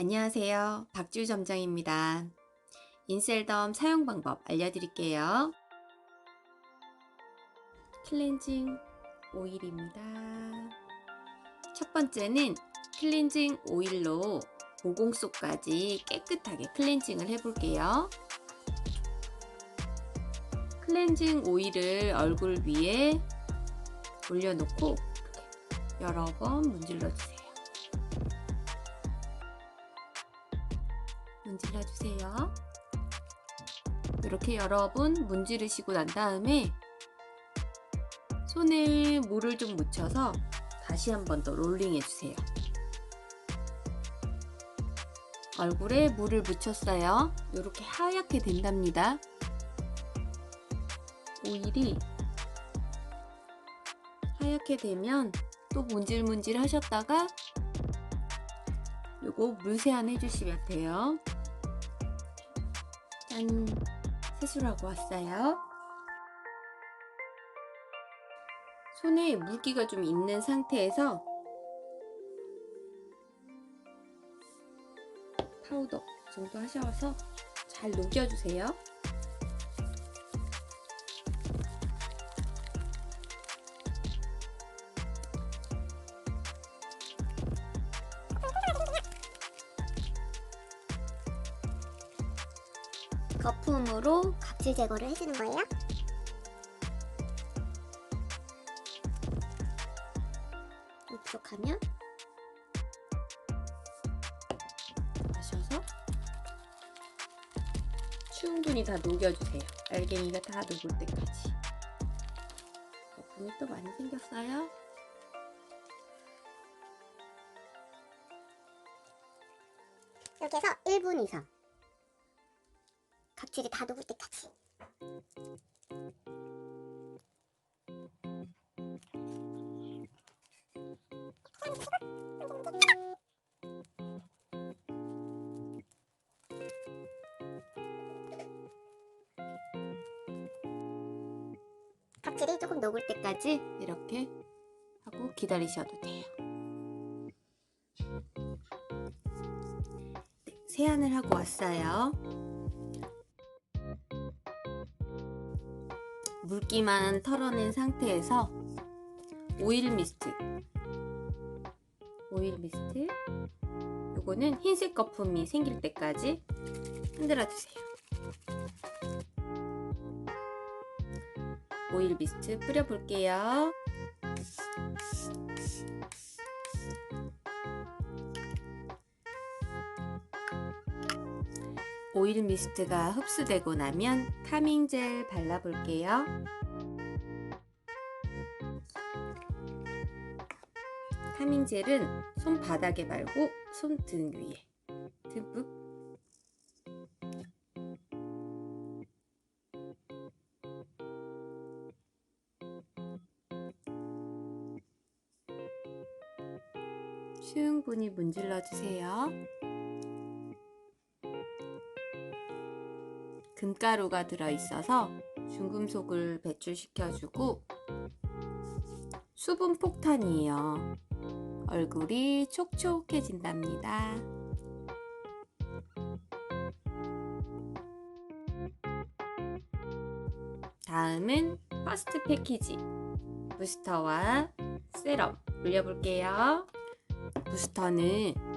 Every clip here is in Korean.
안녕하세요. 박주 점장입니다. 인셀덤 사용 방법 알려드릴게요. 클렌징 오일입니다. 첫 번째는 클렌징 오일로 모공 속까지 깨끗하게 클렌징을 해볼게요. 클렌징 오일을 얼굴 위에 올려놓고 여러 번 문질러 주세요. 문질러 주세요. 이렇게 여러 번 문지르시고 난 다음에 손에 물을 좀 묻혀서 다시 한 번 더 롤링 해주세요. 얼굴에 물을 묻혔어요. 이렇게 하얗게 된답니다. 오일이 하얗게 되면 또 문질문질 하셨다가 요거 물세안 해주시면 돼요. 짠! 세수하고 왔어요. 손에 물기가 좀 있는 상태에서 파우더 정도 하셔서 잘 녹여주세요. 거품으로 각질 제거를 해주는 거예요? 부족하면 마셔서 충분히 다 녹여주세요. 알갱이가 다 녹을 때까지. 거품이 또 많이 생겼어요. 이렇게 해서 1분 이상 각질이 다 녹을 때까지 각질이 조금 녹을 때 때까지 이렇게 하고 기다리셔도 돼요. 네, 세안을 하고 왔어요. 물기만 털어낸 상태에서 오일 미스트 오일 미스트 요거는 흰색 거품이 생길 때까지 흔들어 주세요. 오일 미스트 뿌려 볼게요. 오일 미스트가 흡수되고 나면 카밍 젤 발라 볼게요. 카밍 젤은 손바닥에 말고 손등 위에 듬뿍 충분히 문질러 주세요. 금가루가 들어있어서 중금속을 배출시켜주고 수분 폭탄이에요. 얼굴이 촉촉해진답니다. 다음은 퍼스트 패키지 부스터와 세럼 올려볼게요. 부스터는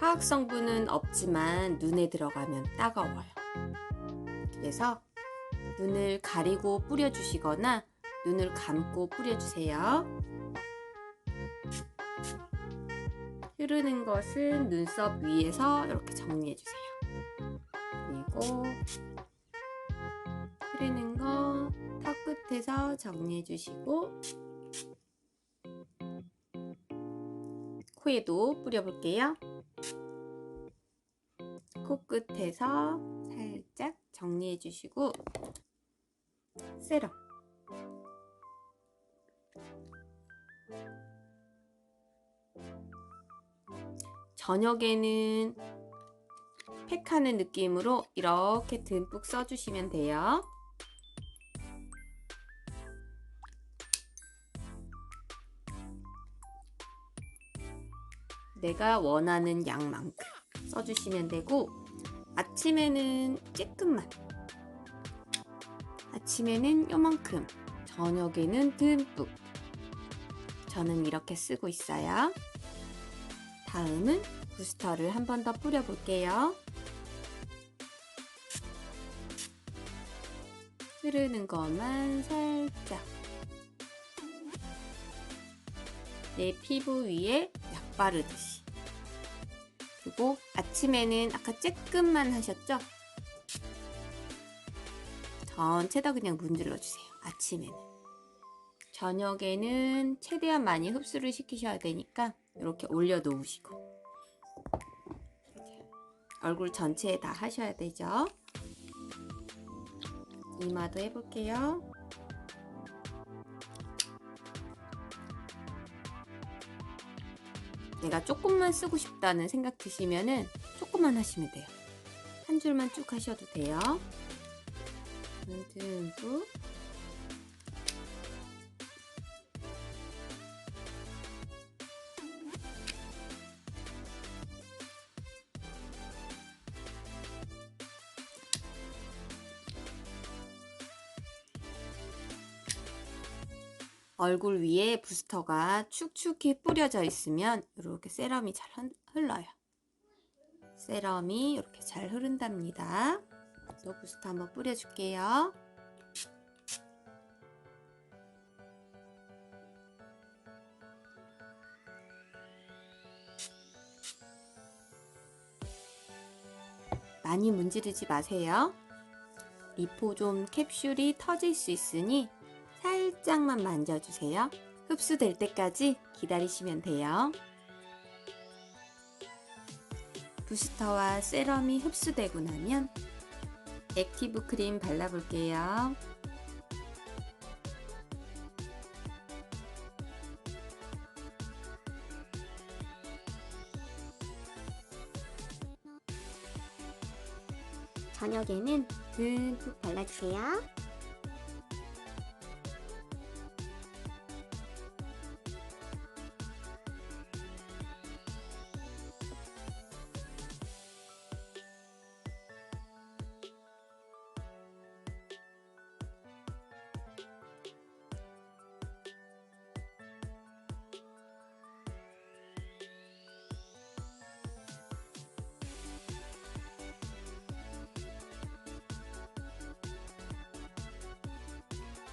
화학 성분은 없지만 눈에 들어가면 따가워요. 그래서 눈을 가리고 뿌려주시거나 눈을 감고 뿌려주세요. 흐르는 것은 눈썹 위에서 이렇게 정리해주세요. 그리고 흐르는 거 턱 끝에서 정리해주시고 코에도 뿌려볼게요. 코끝에서 살짝 정리해 주시고 세럼 저녁에는 팩하는 느낌으로 이렇게 듬뿍 써주시면 돼요. 내가 원하는 양만큼 써주시면 되고 아침에는 쬐끔만. 아침에는 요만큼 저녁에는 듬뿍. 저는 이렇게 쓰고 있어요. 다음은 부스터를 한 번 더 뿌려 볼게요. 흐르는 것만 살짝. 내 피부 위에 약 바르듯이 그리고 아침에는 아까 쬐끔만 하셨죠? 전체 다 그냥 문질러 주세요. 아침에는. 저녁에는 최대한 많이 흡수를 시키셔야 되니까 이렇게 올려 놓으시고 얼굴 전체에 다 하셔야 되죠. 이마도 해볼게요. 내가 조금만 쓰고 싶다는 생각 드시면은 조금만 하시면 돼요. 한 줄만 쭉 하셔도 돼요. 듬뿍 얼굴 위에 부스터가 축축히 뿌려져 있으면 이렇게 세럼이 잘 흔- 흘러요. 세럼이 이렇게 잘 흐른답니다. 또 부스터 한번 뿌려줄게요. 많이 문지르지 마세요. 리포좀 캡슐이 터질 수 있으니 살짝만 만져주세요. 흡수될 때까지 기다리시면 돼요. 부스터와 세럼이 흡수되고 나면 액티브 크림 발라볼게요. 저녁에는 듬뿍 발라주세요.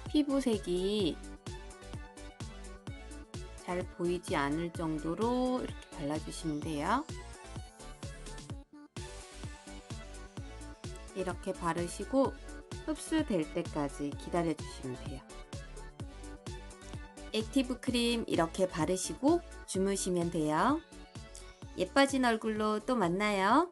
피부색이 잘 보이지 않을 정도로 이렇게 발라주시면 돼요. 이렇게 바르시고 흡수될 때까지 기다려 주시면 돼요. 액티브 크림 이렇게 바르시고 주무시면 돼요. 예뻐진 얼굴로 또 만나요.